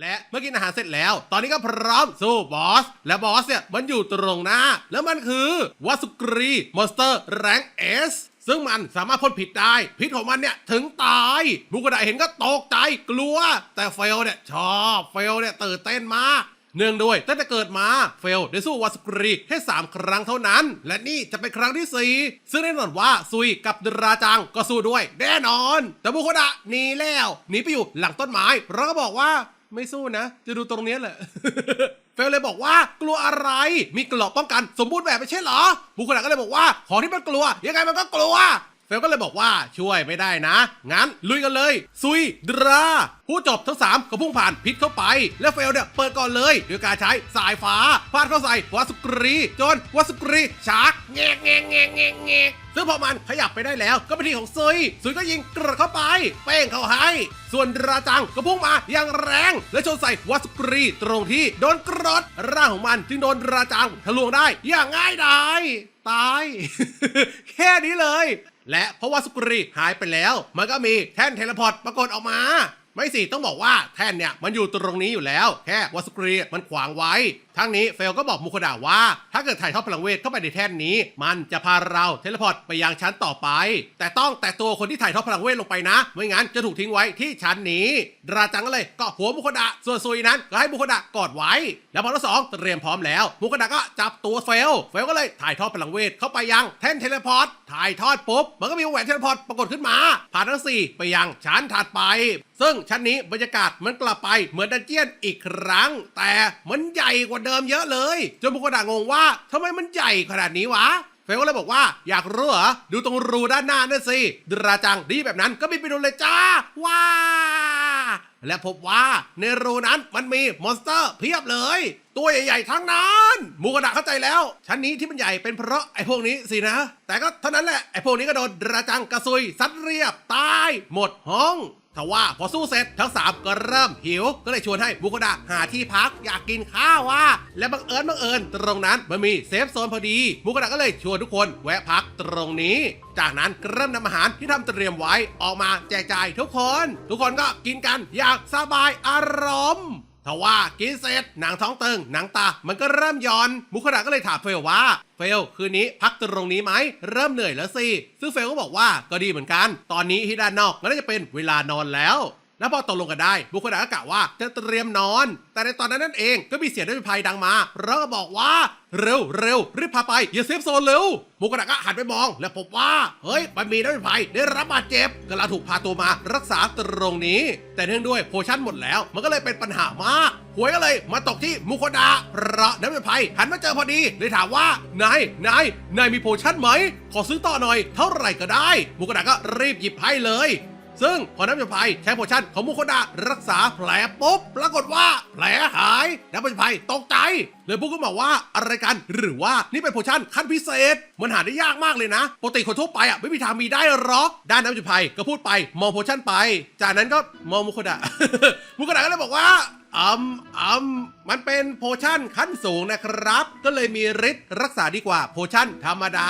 และเมื่อกินอาหารเสร็จแล้ว ตอนนี้ก็พร้อมสู้บอส และบอสเนี่ยมันอยู่ตรงหน้า แล้วมันคือวัสุกรีมอนสเตอร์แรงเอสซึ่งมันสามารถพ่นพิษได้ พิษของมันเนี่ยถึงตายบุกระดาเห็นก็ตกใจกลัว แต่เฟลเนี่ยชอบเฟลเนี่ยตื่นเต้นมากเนื่องด้วยตั้งแต่เกิดมาเฟลได้สู้วาสกรีแค่3ครั้งเท่านั้น และนี่จะเป็นครั้งที่ 4 ซึ่งแน่นอนว่าซุยกับดราจังก็สู้ด้วย แน่นอน แต่บุคคลอะหนีแล้วหนีไปอยู่หลังต้นไม้เพราะก็บอกว่า ไม่สู้นะ จะดูตรงนี้แหละ เฟลเลยบอกว่ากลัวอะไร มีกราะป้องกัน สมบูรณ์แบบไม่ใช่เหรอ บุคคลก็เลยบอกว่าของที่มันกลัว ยังไงมันก็กลัว เฟลก็เลยบอกว่าช่วยไม่ได้นะ งั้นลุยกันเลย ซุยดราผู้จบทั้ง3ก็พุ่งผ่านพิษเข้าไป และเฟลเนี่ยเปิดก่อนเลยด้วยการใช้สายฟ้าฟาดเข้าใส่วาสุกรี จนวาสุกรีชากแงกแงกแงกแงกแงก ซึ่งพอมันขยับไปได้แล้วก็เป็นทีของซุยซุยก็ยิงกระเข้าไป เป้งเข้าให้ ส่วนราจังก็พุ่งมาอย่างแรง และชนใส่วาสุกรีตรงที่โดนกรดร่างของมันจึงโดนราจังทะลวงได้อย่างง่ายดายตาย แค่นี้เลย และเพราะว่าสุกรีหายไปแล้ว มันก็มีแท่นเทเลพอร์ตปรากฏออกมา ไม่สิต้องบอกว่าแท่นเนี่ยมันอยู่ตรงนี้อยู่แล้ว แค่วาสุกรีมันขวางไว้ ทั้งนี้เฟลก็บอกมุคดาว่า ถ้าเกิดถ่ายทอดพลังเวทเข้าไปในแท่นนี้ มันจะพาเราเทเลพอร์ตไปยังชั้นต่อไป แต่ต้องแตะตัวคนที่ถ่ายทอดพลังเวทลงไปนะ ไม่งั้นจะถูกทิ้งไว้ที่ชั้นนี้ดราจังก็เลยก็หัวมุคดาส่วนซุยนั้นก็ให้มุคดากอดไว้ แล้วพอทั้งสองเตรียมพร้อมแล้วมุคดาก็จับตัวเฟลเฟลก็เลยถ่ายทอดพลังเวทเข้าไปยังแท่นเทเลพอร์ตถ่ายทอดปุ๊บมันก็มีแหวนเทเลพอร์ตปรากฏขึ้นมาผ่านทั้งสี่ไปยังชั้นถัดไป ซึ่งชั้นนี้บรรยากาศมันกลับไปเหมือนดันเจียนอีกครั้ง แต่มันใหญ่กว่าเดิมเยอะเลย จนบุคคลด่างงว่าทำไมมันใหญ่ขนาดนี้วะเฟลก็เลยบอกว่าอยากรู้เหรอดูตรงรูด้านหน้านั่นสิดราจังดีแบบนั้นก็บินไปดูเลยจ้า ว้า และพบว่าในรูนั้นมันมีมอนสเตอร์เพียบเลย ตัวใหญ่ๆทั้งนั้นมูกระดาเข้าใจแล้ว ชั้นนี้ที่มันใหญ่เป็นเพราะไอ้พวกนี้สินะ แต่ก็เท่านั้นแหละไอ้พวกนี้ก็โดนดราจังกระซุยซัดเรียบตายหมดห้อง ทว่าพอสู้เสร็จทั้งสามก็เริ่มหิว ก็เลยชวนให้บุคดาหาที่พักอยากกินข้าวว่า และบังเอิญบังเอิญตรงนั้นมันมีเซฟโซนพอดีบุคดาก็เลยชวนทุกคนแวะพักตรงนี้ จากนั้นก็เริ่มนำอาหารที่ทำเตรียมไว้ออกมาแจกจ่ายทุกคน ทุกคนก็กินกันอย่างสบายอารมณ์ ทว่ากินเสร็จหนังท้องตึงหนังตา มันก็เริ่มย้อน มุขดาก็เลยถามเฟลว่า เฟลคืนนี้พักตรงนี้ไหมเริ่มเหนื่อยแล้วสิซึ่งเฟลก็บอกว่าก็ดีเหมือนกัน ตอนนี้ที่ด้านนอกก็น่าจะเป็นเวลานอนแล้ว แล้วพอตกลงกันได้บุคคลก็กะว่าจะเตรียมนอน แต่ในตอนนั้นนั่นเองก็มีเสียงด้วยภัยดังมาแล้วก็บอกว่าเร็วเร็วรีบพาไปอย่าเซฟโซนเร็วบุคคลก็หันไปมอง แล้วพบว่า เฮ้ย มันมีด้วยภัยได้รับบาดเจ็บก็เราถูกพาตัวมารักษาตรงนี้ แต่เนื่องด้วยโพชั่นหมดแล้ว มันก็เลยเป็นปัญหามากหวยก็เลยมาตกที่มุคดาเพราะน้ำเป็นภัยหันมาเจอพอดีเลยถามว่านายนายนายมีโพชั่นไหม ขอซื้อต่อหน่อย เท่าไหร่ก็ได้ มุคดาก็รีบหยิบให้เลย ซึ่งพอน้ำจะภัยใช้โพชั่นของมุคดารักษาแผลปุ๊บปรากฏว่าแผลหายน้ำจะภัยตกใจเลยพูดก็บอกว่าอะไรกันหรือว่านี่เป็นโพชั่นขั้นพิเศษ มันหาได้ยากมากเลยนะปกติคนทั่วไปอะไม่มีทางมีได้หรอกด้านน้ำจะภัยก็พูดไปมองโพชั่นไป จากนั้นก็มองมุคดามุคดาก็เลยบอกว่าอืมอืมมันเป็นโพชั่นขั้นสูงนะครับ ก็เลยมีฤทธิ์รักษาดีกว่าโพชั่นธรรมดา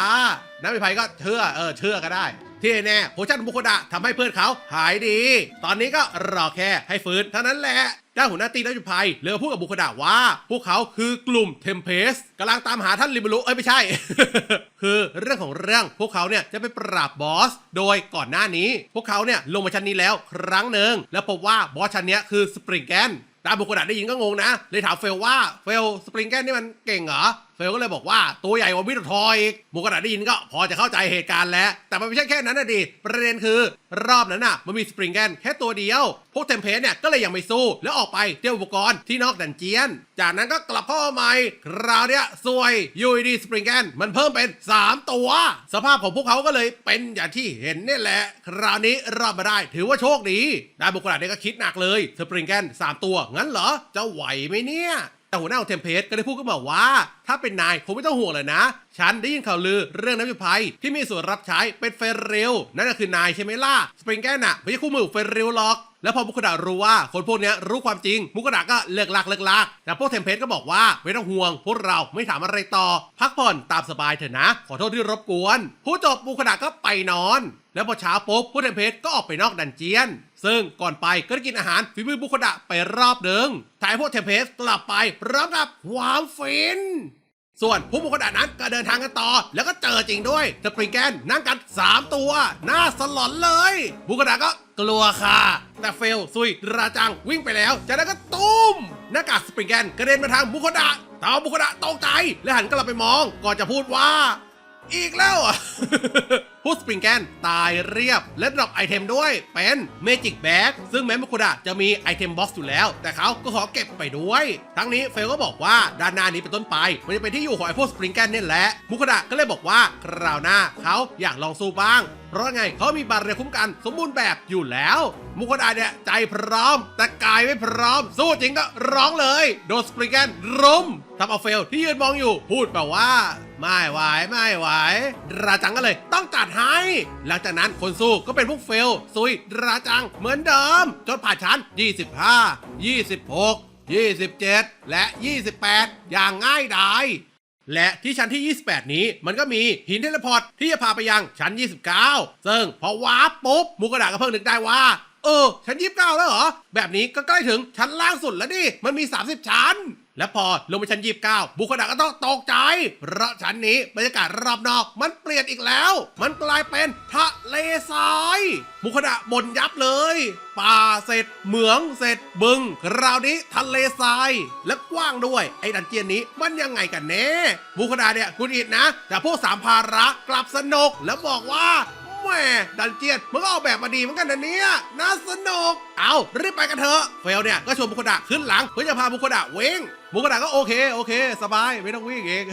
น้ำพิภัยก็เชื่อเออเชื่อก็ได้ ที่แน่โพชั่นบุคดาทำให้เพื่อนเขาหายดี ตอนนี้ก็รอแค่ให้ฟื้นเท่านั้นแหละด้านหัวหน้าตีน้ำพิภัยเลยพูดกับบุคดาว่า พวกเขาคือกลุ่มเทมเพสกำลังตามหาท่านลิบรุเอ้ยไม่ใช่ คือเรื่องของเรื่องพวกเขาเนี่ยจะไปปราบบอส โดยก่อนหน้านี้ พวกเขาเนี่ยลงมาชั้นนี้แล้วครั้งหนึ่งแล้วพบว่าบอสชั้นนี้คือสปริงแกนตามบุคคลได้ยินก็งงนะ เลยถามเฟลว่าเฟลสปริงแกนนี่มันเก่งเหรอเฟลก็เลยบอกว่าตัวใหญ่กว่าวิททอยอีกบุคคลได้ยินก็พอจะเข้าใจเหตุการณ์แล้ว แต่มันไม่ใช่แค่นั้นนะดิ ประเด็นคือ รอบนั้นน่ะ มันมีสปริงแกนแค่ตัวเดียว พวกเทมเพสเนี่ยก็เลยยังไม่สู้ แล้วออกไปเตรียมอุปกรณ์ที่นอกดันเจียน จากนั้นก็กลับเข้ามาใหม่คราวเนี้ยซวยยูดีสปริงแกนมันเพิ่มเป็น 3 ตัว สภาพของพวกเขาก็เลยเป็นอย่างที่เห็นเนี่ยแหละ คราวนี้รอดมาได้ถือว่าโชคดีได้บุคคลเนี่ยก็คิดหนักเลยสปริงแกน3 ตัวงั้นเหรอจะไหวไหมเนี่ย แต่หัวหน้าของเทมเพสก็ได้พูดขึ้นมาว่า ถ้าเป็นนายคงไม่ต้องห่วงเลยนะ ฉันได้ยินข่าวลือเรื่องน้ำพิภัยที่มีส่วนรับใช้เป็นเฟรริลนั่นก็คือนายใช่ไหมล่ะสปริงแกนน่ะไม่ใช่คู่มือเฟรริลหรอกแล้วพอมุกดารู้ว่าคนพวกนี้รู้ความจริง มุกดาก็เลิกลักเลิกลักแต่พวกเทมเพสก็บอกว่าไม่ต้องห่วง พวกเราไม่ถามอะไรต่อ พักผ่อนตามสบายเถอะนะ ขอโทษที่รบกวน ผู้จบมุกดาก็ไปนอน แล้วพอเช้าปุ๊บผู้เทมเพสก็ออกไปนอกดันเจียน ซึ่งก่อนไปก็ได้กินอาหารฝีมือบุคดะไปรอบหนึ่งถ่ายพวกเทมเพสกลับไปพร้อมกับความฟิน ส่วนผู้บุคคลนั้นก็เดินทางกันต่อ แล้วก็เจอจริงด้วยสปริงแกนนั่งกัน 3 ตัว หน้าสลอนเลย บุคคลก็กลัวค่ะ แต่เฟลซุยราจังวิ่งไปแล้ว จากนั้นก็ตุ้มหน้ากากสปริงแกนกระเด็นมาทางบุคคลทำเอาบุคคลตกใจและหันกลับไปมองก่อนจะพูดว่า อีกแล้วอะพุสปริงแกนตายเรียบ และดรอปไอเทมด้วย เป็นเมจิกแบ็กซึ่งแม้มุคุดะจะมีไอเทมบ็อกซ์อยู่แล้ว แต่เขาก็ขอเก็บไปด้วย ทั้งนี้เฟลก็บอกว่าด้านหน้านี้เป็นต้นไป มันจะเป็นที่อยู่ของไอพวกสปริงแกนนี่แหละมุคุดะก็เลยบอกว่าคราวหน้าเขาอยากลองสู้บ้าง เพราะไงเขามีบาเรียคุ้มกันสมบูรณ์แบบอยู่แล้ว มุคุดะเนี่ยใจพร้อม แต่กายไม่พร้อม สู้จริงก็ร้องเลย โดนสปริงแกนรุมทำเอาเฟลที่ยืนมองอยู่ พูดแบบว่า ไม่ไหวไม่ไหวราจังก็เลย ต้องจัดให้ หลังจากนั้นคนสู้ก็เป็นพวกเฟลซุยราจังเหมือนเดิม จนผ่านชั้น 25 26 27 และ 28 อย่างง่ายดาย และที่ชั้นที่ 28 นี้มันก็มีหินเทเลพอร์ตที่จะพาไปยังชั้น 29 ซึ่งพอวาร์ปปุ๊บมุกกระดาก็เพิ่งนึกได้ว่า เออ ชั้น 29 แล้วเหรอ แบบนี้ก็ใกล้ถึงชั้นล่างสุดแล้วดิ มันมี 30 ชั้น และพอลงไปชั้น29บุคคลก็ต้องตกใจเพราะชั้นนี้บรรยากาศรอบนอกมันเปลี่ยนอีกแล้ว มันกลายเป็นทะเลทราย บุคคลบ่นยับเลยป่าเสร็จเหมืองเสร็จบึงคราวนี้ทะเลทราย และกว้างด้วย ไอ้ดันเจียนนี้มันยังไงกันแน่บุคคลเนี่ยคุณอิดนะแต่พวกสามภาระกลับสนุกแล้วบอกว่าแหม่ดันเจียนมันก็ออกแบบมาดีเหมือนกันนะเนี่ยน่าสนุก เอารีบไปกันเถอะเฟลเนี่ยก็ชวนบุคคลขึ้นหลังเพื่อจะพาบุคคลเว้ง บุคคลก็โอเคโอเค สบายไม่ต้องวิ่งเอง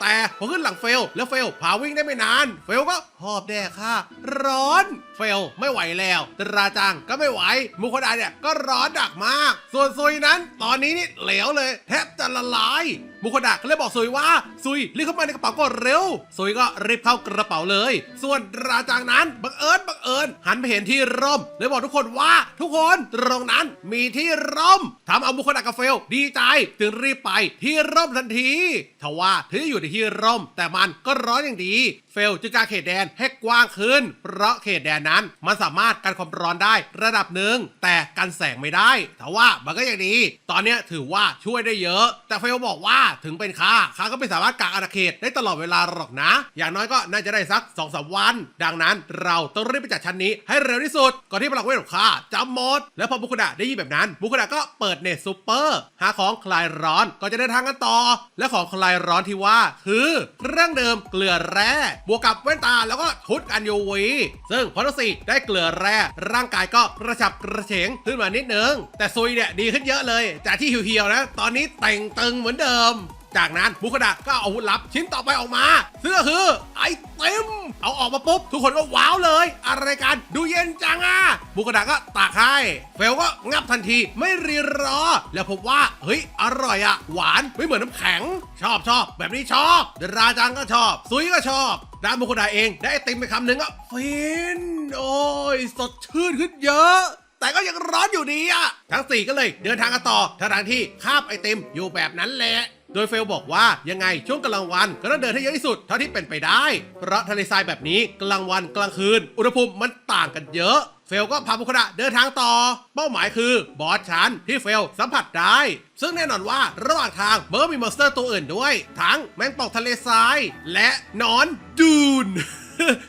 แต่พอขึ้นหลังเฟลแล้วเฟลพาวิ่งได้ไม่นาน เฟลก็หอบแดกค่ะ ร้อนเฟลไม่ไหวแล้วตราจังก็ไม่ไหวมุคดาเนี่ยก็ร้อนดักมาก ส่วนซุยนั้น ตอนนี้นี่เหลวเลย แทบจะละลายมุคดาก็เลยบอกซุยว่าซุยรีบเข้ามาในกระเป๋าก่อนเร็วซุยก็รีบเข้ากระเป๋าเลย ส่วนราจังนั้นบังเอิญบังเอิญหันไปเห็นที่ร่มเลยบอกทุกคนว่าทุกคนตรงนั้นมีที่ร่มทำเอามุคดากับเฟลดีใจจึงรีบไปที่ร่มทันทีทว่าถึงอยู่ในที่ร่ม แต่มันก็ร้อนอย่างดี เฟลจึงการเขตแดนให้กว้างขึ้น เพราะเขตแดนนั้นมันสามารถกันความร้อนได้ระดับหนึ่งแต่กันแสงไม่ได้แต่ว่ามันก็ยังดี ตอนนี้ถือว่าช่วยได้เยอะ แต่เฟลบอกว่าถึงเป็นข้าข้าก็ไม่สามารถกางอาณาเขตได้ตลอดเวลาหรอกนะ อย่างน้อยก็น่าจะได้สัก2อสวัน ดังนั้นเราต้องรีบไปจัดชั้นนี้ให้เร็วที่สุด ก่อนที่พลังเวทของข้าจะหมด แล้วพอบุคดาได้ยินแบบนั้น บุคดาก็เปิดเน็ตซูเปอร์หาของคลายร้อนก็จะเดินทางกันต่อ และของคลายร้อนที่ว่า คือเครื่องเดิมเกลือแร่บวกกับแว่นตาแล้วก็ชุดกันยูวีซึ่งพอทั้งสี่ได้เกลือแร่ร่างกายก็กระฉับกระเฉงขึ้นมานิดนึง แต่ซุยเนี่ยดีขึ้นเยอะเลย จากที่เหี่ยวๆนะ ตอนนี้แต่งตึงเหมือนเดิม จากนั้นบุคดาก็เอาอาวุธลับชิ้นต่อไปออกมาซึ่งก็คือไอเต็ม เอาออกมาปุ๊บ ทุกคนก็ว้าวเลย อะไรกันดูเย็นจังอะบุคดาก็ตากให้เฟลก็งับทันทีไม่รีรอ แล้วพบว่าเฮ้ยอร่อยอะหวานไม่เหมือนน้ำแข็ง ชอบชอบแบบนี้ชอบดราจังก็ชอบ ซุยก็ชอบด้านบุคดาเองได้ไอติมไปคำหนึ่งก็ฟินโอ้ยสดชื่นขึ้นเยอะแต่ก็ยังร้อนอยู่ดีอะทั้ง 4 ก็เลยเดินทางกันต่อทางที่คาบไอติมอยู่แบบนั้นแหละ โดยเฟลบอกว่ายังไงช่วงกลางวันก็ต้องเดินให้เยอะที่สุดเท่าที่เป็นไปได้ เพราะทะเลทรายแบบนี้กลางวันกลางคืน อุณหภูมิมันต่างกันเยอะ เฟลก็พาบุคคลเดินทางต่อ เป้าหมายคือบอสชันที่เฟลสัมผัสได้ ซึ่งแน่นอนว่าระหว่างทางเบิร์มีมอนสเตอร์ตัวอื่นด้วย ทั้งแมงป่องทะเลทราย และนอนดูน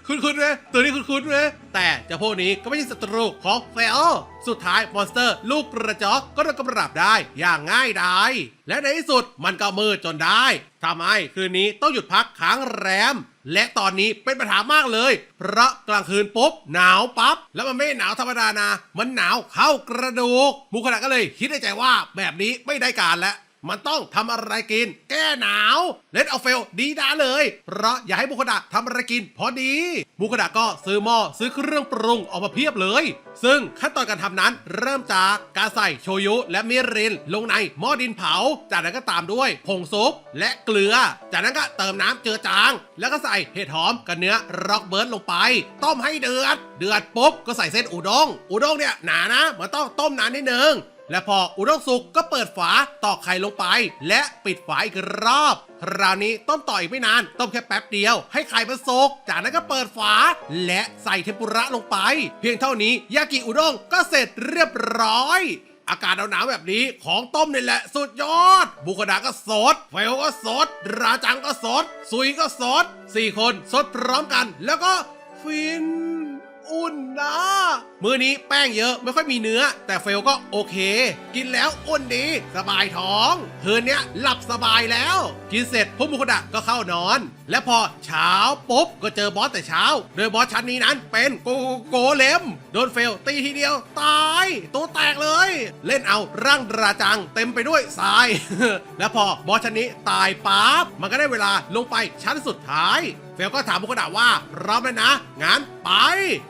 คุณคุณไหมตัวนี้คุณคุณไหมแต่เจ้าพวกนี้ก็ไม่ใช่ศัตรูของเฟลสุดท้ายมอนสเตอร์ ลูกกระจอกก็โดนกำราบได้อย่างง่ายดายและในที่สุดมันก็มืดจนได้ทำให้คืนนี้ต้องหยุดพักค้างแรม และตอนนี้เป็นปัญหามากเลย เพราะกลางคืนปุ๊บหนาวปั๊บแล้วมันไม่หนาวธรรมดานะ มันหนาวเข้ากระดูกบุคลาก็เลยคิดในใจว่าแบบนี้ไม่ได้การแล้วมันต้องทำอะไรกิน แก้หนาวเลดเอาเฟลดีด้าเลย เพราะอยากให้บุคดาทำอะไรกินพอดี บุคดาก็ซื้อหม้อซื้อเครื่องปรุงออกมาเพียบเลย ซึ่งขั้นตอนการทำนั้นเริ่มจากการใส่โชยุและมิริน ลงในหม้อดินเผา จากนั้นก็ตามด้วยผงซุปและเกลือ จากนั้นก็เติมน้ำเจือจาง แล้วก็ใส่เห็ดหอมกับเนื้อร็อกเบิร์ดลงไป ต้มให้เดือด เดือดปุ๊บก็ใส่เส้นอุด้งอุด้งเนี่ยหนานะมันต้องต้มนานนิดนึง และพออุด้งสุกก็เปิดฝาตอกไข่ลงไป และปิดฝาอีกรอบ คราวนี้ต้มต่ออีกไม่นาน ต้มแค่แป๊บเดียว ให้ไข่มันสุก จากนั้นก็เปิดฝา และใส่เทมปุระลงไป เพียงเท่านี้ยากิอุด้งก็เสร็จเรียบร้อยอากาศหนาวๆแบบนี้ของต้มนี่แหละสุดยอด บุคดาก็สดเฟลก็สด ราจังก็สด ซุยก็สด สี่คนสดพร้อมกัน แล้วก็ฟิน อุ่นนะ มื้อนี้แป้งเยอะไม่ค่อยมีเนื้อ แต่เฟลก็โอเค กินแล้วอุ่นดีสบายท้องคืนเนี้ยหลับสบายแล้ว กินเสร็จพวกมุคดะก็เข้านอน และพอเช้าปุ๊บก็เจอบอสแต่เช้า โดยบอสชั้นนี้นั้นเป็นโกโกเลมโดนเฟลตีทีเดียวตายตัวแตกเลย เล่นเอาร่างราจังเต็มไปด้วยทราย และพอบอสชั้นนี้ตายปั๊บมันก็ได้เวลาลงไปชั้นสุดท้าย เฟลก็ถามบุคคลว่าพร้อมแล้วนะงั้นไป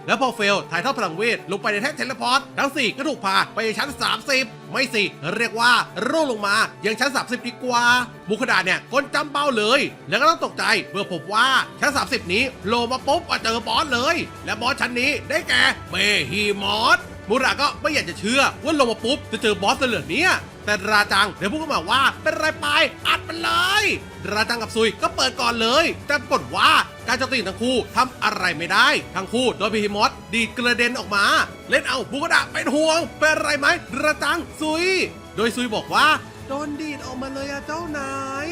แล้วพอเฟลถ่ายทอดพลังเวทลงไปในแท่นเทเลพอร์ตทั้ง4ก็ถูกพาไปชั้น 30 ไม่สิ เรียกว่าร่วงลงมายังชั้น 30 ดีกว่าบุคดาเนี่ยก้นจำเป้าเลย แล้วก็ต้องตกใจเมื่อพบว่าชั้น 30 นี้โผล่มาปุ๊บมาเจอบอสเลย และบอสชั้นนี้ได้แก่เบฮีมอส มูราก็ไม่อยากจะเชื่อว่าลงมาปุ๊บจะเจอบอสเลยเหลือเนี่ย แต่ราจังเดี๋ยวพูดขึ้นมาว่าเป็นไรไปอัดมันเลย ราจังกับซุยก็เปิดก่อนเลย แต่ปรากฏว่าการโจมตีทั้งคู่ทำอะไรไม่ได้ ทั้งคู่โดนพีฮิมอสดีดกระเด็นออกมา เล่นเอาบุกดะเป็นห่วง เป็นไรไหมราจังซุย โดยซุยบอกว่าโดนดีดออกมาเลยอะเจ้านาย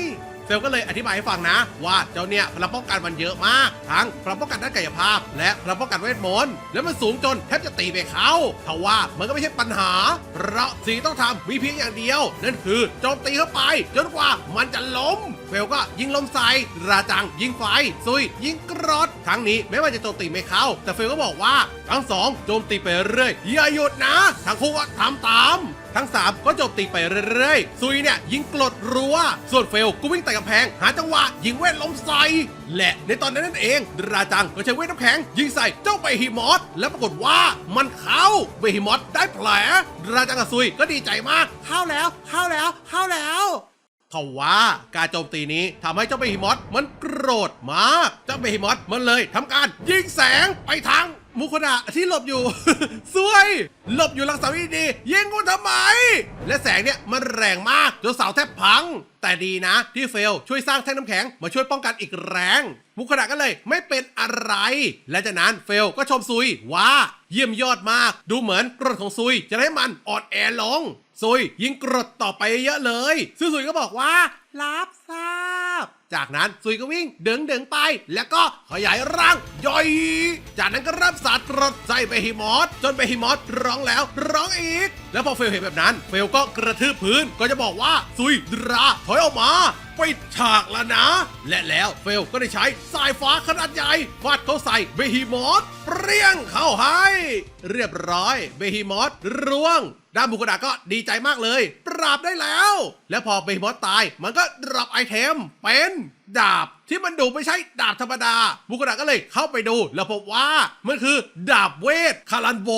เฟลก็เลยอธิบายให้ฟังนะ ว่าเจ้าเนี่ยพลังป้องกันมันเยอะมาก ทั้งพลังป้องกันด้านกายภาพ และพลังป้องกันเวทมนต์แล้วมันสูงจนแทบจะตีไปเขาทว่ามันก็ไม่ใช่ปัญหา เพราะสิ่งที่ต้องทำมีเพียงอย่างเดียว นั่นคือโจมตีเข้าไป จนกว่ามันจะล้มเฟลก็ยิงลมใส่ราจังยิงไฟซุย ยิงกรดครั้งนี้แม้ว่าจะโจมตีไม่เข้า แต่เฟลก็บอกว่าทั้งสองโจมตีไปเรื่อยอย่าหยุดนะทั้งคู่ก็ทำตาม ทั้ง 3 ก็โจมตีไปเรื่อยๆ ซุยเนี่ยยิงกรดรัวส่วนเฟลก็วิ่งแต่กำแพง หาจังหวะ ยิงเวทลมใส่และในตอนนั้นนั่นเอง ราจังก็ใช้เวทน้ำแข็ง ยิงใส่เจ้าเบฮิมอสและปรากฏว่ามันเข้าเบฮิมอสได้แผล ราจังกับซุยก็ดีใจมากเข้าแล้วเข้าแล้วเข้าแล้ว ทว่าการโจมตีนี้ทำให้เจ้าเบฮิมอสมันโกรธมากเจ้าเบฮิมอสมันเลยทำการยิงแสงไปทางมุคดะที่หลบอยู่สวย หลบอยู่หลังเสาดีดีๆยิงกูทำไม และแสงเนี่ยมันแรงมากจนเสาแทบพัง แต่ดีนะที่เฟลช่วยสร้างแท่งน้ำแข็งมาช่วยป้องกันอีกแรง มุคดะก็เลยไม่เป็นอะไร และจากนั้นเฟลก็ชมซุยว่าเยี่ยมยอดมาก ดูเหมือนกรดของซุยจะให้มันอ่อนแอลง ซุยยิงกรดต่อไปเยอะเลย ซึ่งซุยก็บอกว่ารับทราบ จากนั้นซุยก็วิ่งเดิงเดิงไป แล้วก็ขยายร่างย่อย จากนั้นก็เริ่มสาดกรดใส่เบฮิมอสจนเบฮิมอสร้องแล้วร้องอีก แล้วพอเฟลเห็นแบบนั้น เฟลก็กระทืบพื้นก็จะบอกว่าซุยดราถอยออกมาปิดฉากแล้วนะ และแล้วเฟลก็ได้ใช้สายฟ้าขนาดใหญ่ฟาดเข้าใส่เบฮิมอสเปรี้ยงเข้าให้ เรียบร้อยเบฮิมอสร่วงด้านบุคดาก็ดีใจมากเลย ปราบได้แล้ว และพอเบฮิมอสตายมันก็ดรอปไอเทมเป็น ดาบที่มันดูไม่ใช่ดาบธรรมดา บุคลาก็เลยเข้าไปดู แล้วพบว่ามันคือดาบเวทคารันโบ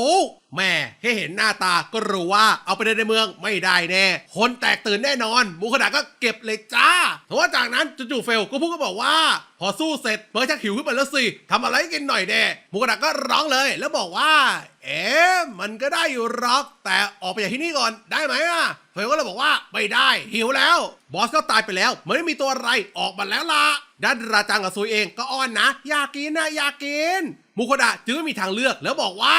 แม่แค่เห็นหน้าตาก็รู้ว่าเอาไปเดินในเมืองไม่ได้แน่ คนแตกตื่นแน่นอน บุคดาก็เก็บเลยจ้าแต่ว่าจากนั้นจู่ๆเฟลก็พูดก็บอกว่า อสู้เสร็จเพิร์ชักหิวขึ้นมาแล้วสิทำอะไรกินหน่อยแน่บุคดาก็ร้องเลย แล้วบอกว่า เอ๊ะมันก็ได้อยู่หรอก แต่ออกไปจากที่นี่ก่อนได้ไหมอะเฟลก็เลยบอกว่าไม่ได้ หิวแล้ว บอสก็ตายไปแล้วไม่ได้มีตัวอะไรออกมาแล้วล่ะด้านราจังกับซุยเองก็อ้อนนะ อยากกินนะอยากกินมุโคดะจึงไม่มีทางเลือกแล้วบอกว่า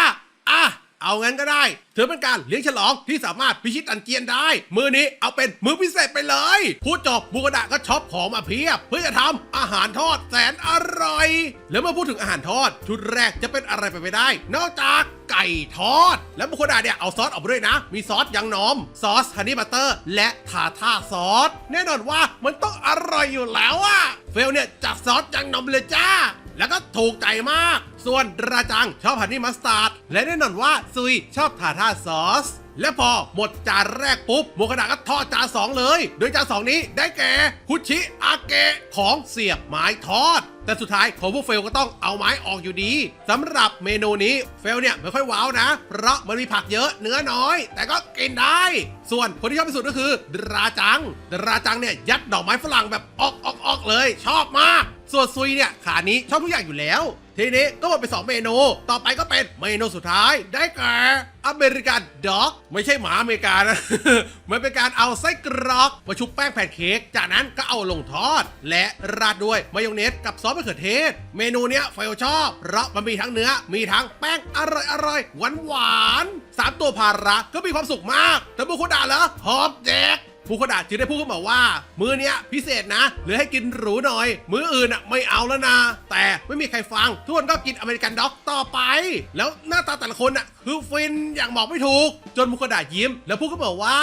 อะ เอางั้นก็ได้ถือเป็นการเลี้ยงฉลองที่สามารถพิชิตอันเจียนได้ มือนี้เอาเป็นมือพิเศษไปเลย พูดจบบุกดะก็ช็อปของมาเพียบ เพื่อจะทำอาหารทอดแสนอร่อย แล้วเมื่อพูดถึงอาหารทอด ชุดแรกจะเป็นอะไรไปไม่ได้ นอกจากไก่ทอด แล้วบุกดะเนี่ยเอาซอสออกมาด้วยนะ มีซอสยังนมซอสฮันนี่บัตเตอร์ และทาท่าซอส แน่นอนว่ามันต้องอร่อยอยู่แล้วอะเฟลเนี่ยจัดซอสยังนมเลยจ้า แล้วก็ถูกใจมาก ส่วนราจังชอบฮันนี่มัสตาร์ด และแน่นอนว่าซุยชอบทาท่าซอส และพอหมดจานแรกปุ๊บโมกระดาก็ทอดจานสองเลย โดยจานสองนี้ได้แก่คุชิอาเกะของเสียบไม้ทอดแต่สุดท้ายของพวกเฟลก็ต้องเอาไม้ออกอยู่ดีสำหรับเมนูนี้เฟลเนี่ยไม่ค่อยว้าวนะ เพราะมันมีผักเยอะเนื้อน้อย แต่ก็กินได้ ส่วนคนที่ชอบที่สุดก็คือดราจังดราจังเนี่ยยัดดอกไม้ฝรั่งแบบออกออกออกเลย ชอบมาก ส่วนซุยเนี่ยขานี้ชอบทุกอย่างอยู่แล้ว ทีนี้ก็หมดไป2เมนู ต่อไปก็เป็นเมนูสุดท้ายได้แก่อเมริกันด็อก ไม่ใช่หมาอเมริกานะ มันเป็นการเอาไส้กรอกมาชุบแป้งแผ่นเค้ก จากนั้นก็เอาลงทอด และราดด้วยมายองเนสกับซอสมะเขือเทศ เมนูเนี้ยไฟลชอบ เพราะมันมีทั้งเนื้อ มีทั้งแป้งอร่อยอร่อยหวานหวานๆสามตัวภาระก็มีความสุขมากแต่บุคคลด่าเหรอหอบเด็ก ผู้ขดาจึงได้พูดขึ้นมาว่า มือเนี้ยพิเศษนะเหลือให้กินหรูหน่อย มืออื่นอะไม่เอาแล้วนะ แต่ไม่มีใครฟัง ทุกคนก็กินอเมริกันด็อกต่อไป แล้วหน้าตาแต่ละคนอะคือฟินอย่างบอกไม่ถูก จนมุขดายิ้ม แล้วพูดก็บอกว่า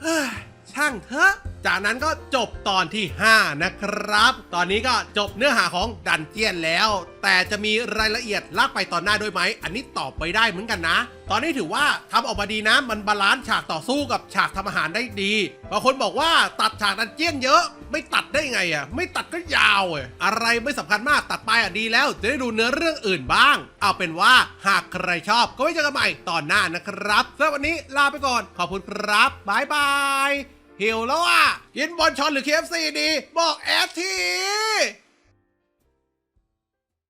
เฮ้ยช่างเถอะ จากนั้นก็จบตอนที่ 5 นะครับ ตอนนี้ก็จบเนื้อหาของดันเจียนแล้ว แต่จะมีรายละเอียดลากไปตอนหน้าด้วยไหม อันนี้ตอบไปได้เหมือนกันนะ ตอนนี้ถือว่าทำออกมาดีนะ มันบาลานซ์ฉากต่อสู้กับฉากทำอาหารได้ดีบางคนบอกว่าตัดฉากดันเจียนเยอะ ไม่ตัดได้ไงอะ ไม่ตัดก็ยาวอะอะไรไม่สำคัญมากตัดไปอะดีแล้ว จะได้ดูเนื้อเรื่องอื่นบ้าง เอาเป็นว่าหากใครชอบก็ไว้เจอกันใหม่ตอนหน้านะครับสำหรับวันนี้ลาไปก่อนขอบคุณครับบายบาย หิวแล้วอะ กินบอลชอนหรือ KFC ดี บอกแอดที